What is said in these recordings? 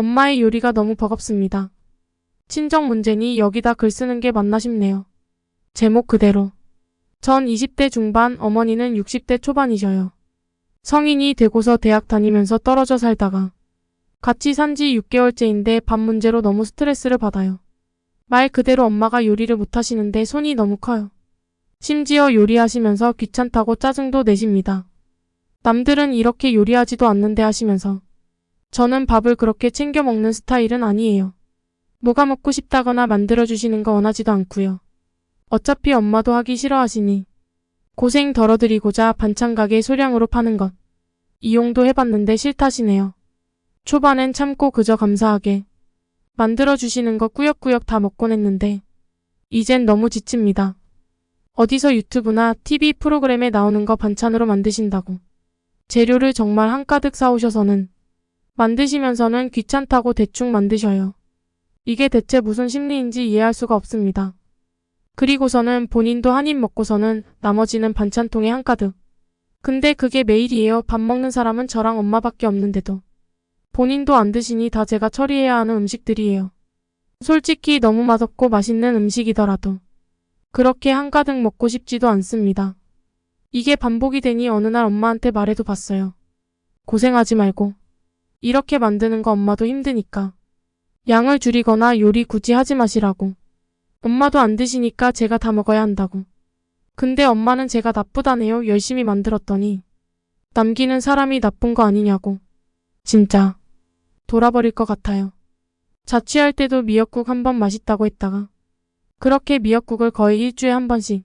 엄마의 요리가 너무 버겁습니다. 친정 문제니 여기다 글 쓰는 게 맞나 싶네요. 제목 그대로. 전 20대 중반, 어머니는 60대 초반이셔요. 성인이 되고서 대학 다니면서 떨어져 살다가 같이 산 지 6개월째인데 밥 문제로 너무 스트레스를 받아요. 말 그대로 엄마가 요리를 못하시는데 손이 너무 커요. 심지어 요리하시면서 귀찮다고 짜증도 내십니다. 남들은 이렇게 요리하지도 않는데 하시면서 저는 밥을 그렇게 챙겨 먹는 스타일은 아니에요. 뭐가 먹고 싶다거나 만들어주시는 거 원하지도 않고요. 어차피 엄마도 하기 싫어하시니 고생 덜어드리고자 반찬 가게 소량으로 파는 것. 이용도 해봤는데 싫다시네요. 초반엔 참고 그저 감사하게 만들어주시는 거 꾸역꾸역 다 먹곤 했는데 이젠 너무 지칩니다. 어디서 유튜브나 TV 프로그램에 나오는 거 반찬으로 만드신다고. 재료를 정말 한가득 사오셔서는 만드시면서는 귀찮다고 대충 만드셔요. 이게 대체 무슨 심리인지 이해할 수가 없습니다. 그리고서는 본인도 한 입 먹고서는 나머지는 반찬통에 한가득. 근데 그게 매일이에요. 밥 먹는 사람은 저랑 엄마밖에 없는데도. 본인도 안 드시니 다 제가 처리해야 하는 음식들이에요. 솔직히 너무 맛없고 맛있는 음식이더라도 그렇게 한가득 먹고 싶지도 않습니다. 이게 반복이 되니 어느 날 엄마한테 말해도 봤어요. 고생하지 말고 이렇게 만드는 거 엄마도 힘드니까 양을 줄이거나 요리 굳이 하지 마시라고. 엄마도 안 드시니까 제가 다 먹어야 한다고. 근데 엄마는 제가 나쁘다네요. 열심히 만들었더니 남기는 사람이 나쁜 거 아니냐고. 진짜 돌아버릴 것 같아요. 자취할 때도 미역국 한 번 맛있다고 했다가 그렇게 미역국을 거의 일주일에 한 번씩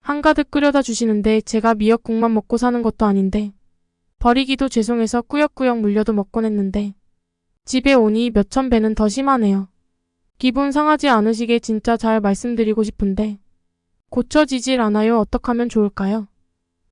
한가득 끓여다 주시는데 제가 미역국만 먹고 사는 것도 아닌데 버리기도 죄송해서 꾸역꾸역 물려도 먹곤 했는데 집에 오니 몇천 배는 더 심하네요. 기분 상하지 않으시게 진짜 잘 말씀드리고 싶은데 고쳐지질 않아요. 어떡하면 좋을까요?